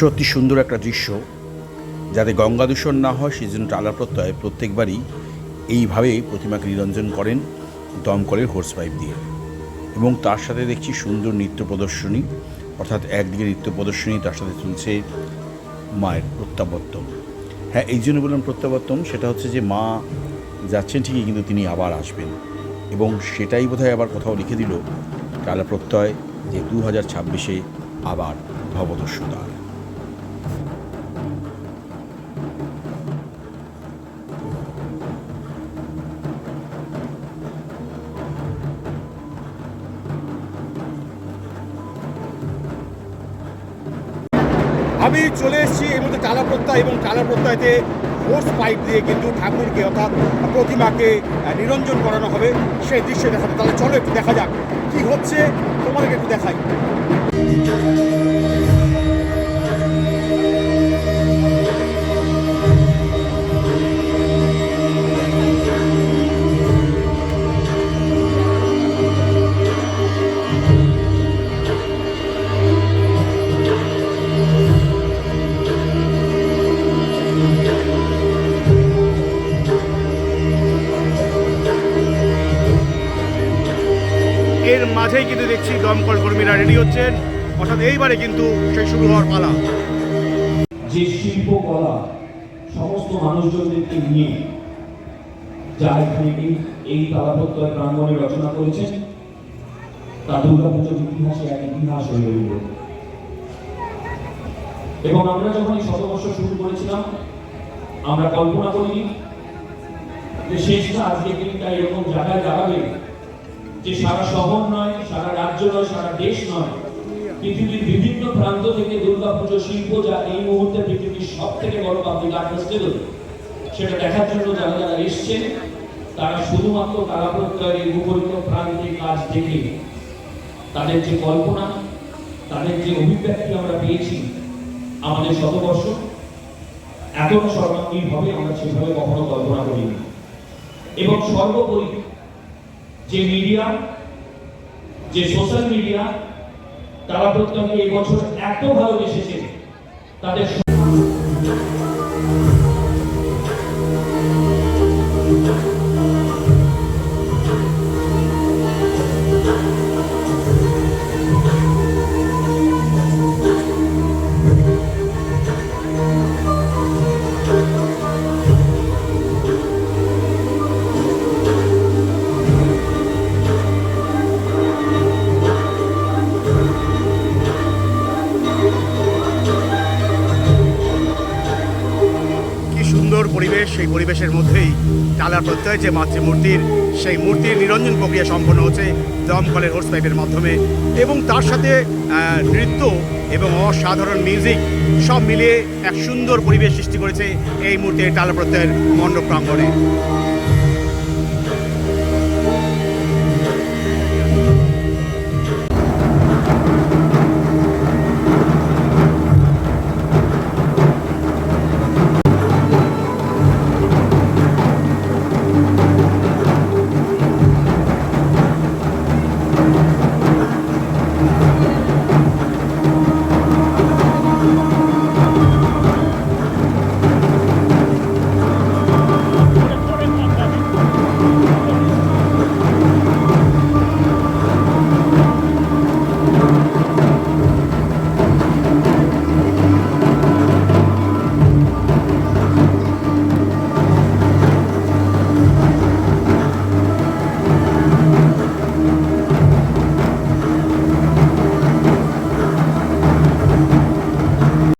সত্যি সুন্দর একটা দৃশ্য। যাতে গঙ্গা দূষণ না হয় সেই জন্য টালা প্রত্যয় প্রত্যেকবারই এইভাবে প্রতিমাকে নিরঞ্জন করেন দমকলের হোর্স পাইপ দিয়ে। এবং তার সাথে দেখছি সুন্দর নৃত্য প্রদর্শনী, অর্থাৎ একদিকে নৃত্য প্রদর্শনী, তার সাথে চলছে মায়ের প্রত্যাবর্তন। হ্যাঁ এই জন্য বললাম প্রত্যাবর্তন, সেটা হচ্ছে যে মা যাচ্ছেন ঠিকই, কিন্তু তিনি আবার আসবেন। এবং সেটাই বোধহয় আবার কোথাও লিখে দিল, টালা প্রত্যয় যে দু হাজার ছাব্বিশে আবার ভবদস্যুদার আমি চলে এসেছি এর মধ্যে কালা প্রত্যয় এবং কালা প্রত্যয়তে হোর্স পাইপ দিয়ে কিন্তু ঠাকুরকে অর্থাৎ প্রতিমাকে নিরঞ্জন করানো হবে। সেই দৃশ্য দেখাবে তাহলে চলো একটু দেখা যাক। কি হচ্ছে? তোমাদেরকে একটু দেখাই। মাঝেই কিন্তু দেখছি দমকল কর্মীরা রেডি হচ্ছেন। অর্থাৎ এইবারে কিন্তু সেই শুরু হওয়ার পালা। যে শিল্পকলা সমস্ত মানুষজনদেরকে নিয়ে যা এখানে এই তালাপত্তয় প্রাঙ্গণে রচনা করেছেন, তা দুর্গাপুজোর ইতিহাসে এক ইতিহাস হয়ে রইল। এবং আমরা যখন এই শতবর্ষ শুরু করেছিলাম, আমরা কল্পনা করিনি যে শেষটা আজকে দিনটা এরকম জায়গায় দাঁড়াবে যে সারা শহর নয়, সারা রাজ্য নয়, সারা দেশ নয়, পৃথিবীর বিভিন্ন প্রান্ত থেকে দুর্গাপুজো শিল্প যা এই মুহূর্তে পৃথিবীর সব থেকে বড় পাবলিক আর্ট ফেস্টিভ্যাল, সেটা দেখার জন্য যারা যারা এসছেন, তারা শুধুমাত্র কালাপ্রত্যয়ের এই মুখরিত প্রান্তে কাজ দেখে তাদের যে কল্পনা, তাদের যে অভিব্যক্তি আমরা পেয়েছি আমাদের শতবর্ষ এতটা সর্বাঙ্গীন হবে আমরা সেভাবে কখনো কল্পনা করিনি। এবং সর্বোপরি যে মিডিয়া যে সোশ্যাল মিডিয়া তারা প্রত্যেকে এই বছর এত ভালোবেসেছে তাদের সুন্দর পরিবেশ, সেই পরিবেশের মধ্যেই টালা প্রত্যয় যে মাতৃমূর্তির, সেই মূর্তির নিরঞ্জন প্রক্রিয়া সম্পন্ন হচ্ছে দমকলের হোর্স পাইপের মাধ্যমে। এবং তার সাথে নৃত্য এবং অসাধারণ মিউজিক সব মিলিয়ে এক সুন্দর পরিবেশ সৃষ্টি করেছে এই মুহূর্তে টালা প্রত্যয়ের মণ্ডপ প্রাঙ্গণে।